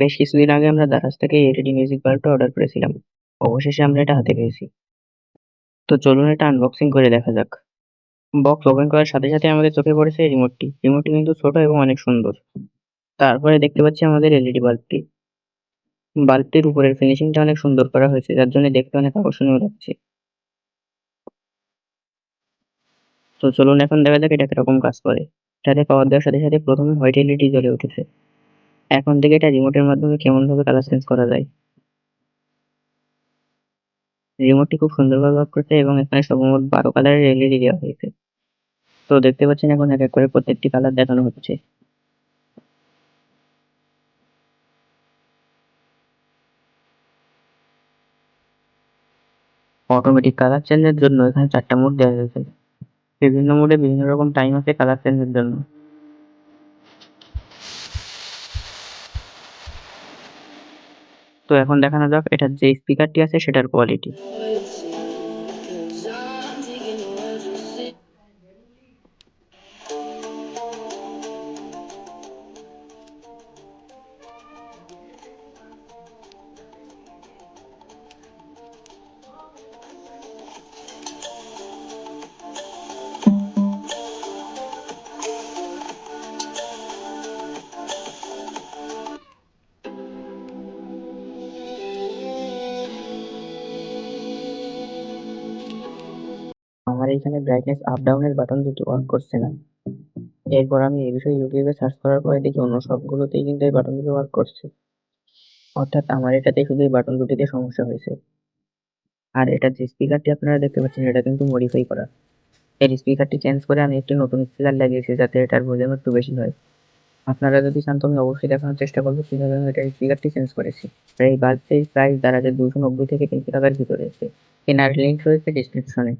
বেশ কিছুদিন আগে আমরা দারাজ থেকে এলইডি মিউজিক বাল্বটা অর্ডার করেছিলাম। অবশেষে আমরা এটা হাতে পেয়েছি। তো চলুন এটা আনবক্সিং করে দেখা যাক। বক্স ওপেন করার সাথে সাথে আমাদের চোখে পড়েছে রিমোটটি রিমোটটি কিন্তু ছোট এবং অনেক সুন্দর। তারপরে দেখতে পাচ্ছি আমাদের এলইডি বাল্বটি বাল্বটির উপরের ফিনিশিংটা অনেক সুন্দর করা হয়েছে, যার জন্য দেখতে অনেক আকর্ষণীয় লাগছে। তো চলুন এখন দেখা যাক এটা কীরকম কাজ করে। এটাতে পাওয়ার দেওয়ার সাথে সাথে প্রথমে হোয়াইট এলইডি জ্বলে উঠেছে। এখন থেকে এটা রিমোটের মাধ্যমে কেমন ভাবে কালার চেঞ্জ করা যায়? রিমোটটি খুব সুন্দরভাবে ওয়ার্ক করছে এবং এখানে সর্বমোট বারো কালারের এলইডি দেওয়া হয়েছে। তো দেখতে পাচ্ছেন এখন এক এক করে প্রত্যেকটি কালার দেখানো হচ্ছে। অটোমেটিক কালার চেঞ্জের জন্য এখানে চারটা মোড দেওয়া হয়েছে। বিভিন্ন মোডে বিভিন্ন রকম টাইম আছে কালার চেঞ্জের জন্য। তো এখন দেখানো যাক এটার যে স্পিকারটি আছে সেটার কোয়ালিটি আমার এখানে ব্রাইটনেস আপ ডাউনের বাটন দুটো অন করছে না। এরপর আমি এই বিষয়ে ইউটিউবে সার্চ করার পরে দেখি অন্য সবগুলোতেই কিন্তু এই বাটন দুটো ওয়ার্ক করছে। অর্থাৎ আমার এটাতে শুধু এই বাটন দুটিতে সমস্যা হয়েছে। আর এটার যে স্পিকারটি আপনারা দেখতে পাচ্ছেন, এটা কিন্তু মডিফাই করা। এর স্পিকারটি চেঞ্জ করে আমি একটি নতুন স্পিকার লাগিয়েছি, যাতে এটার ভলিউম একটু বেশি হয়। আপনারা যদি চান তো আমি অবশ্যই দেখানোর চেষ্টা করব, কীভাবে আমি এটার স্পিকারটি চেঞ্জ করেছি। আর এই বাল্বটির প্রাইস দাঁড়াচ্ছে দুশো নব্বই থেকে তিনশো টাকার ভিতরে। কেনার লিঙ্ক রয়েছে ডিসক্রিপশনে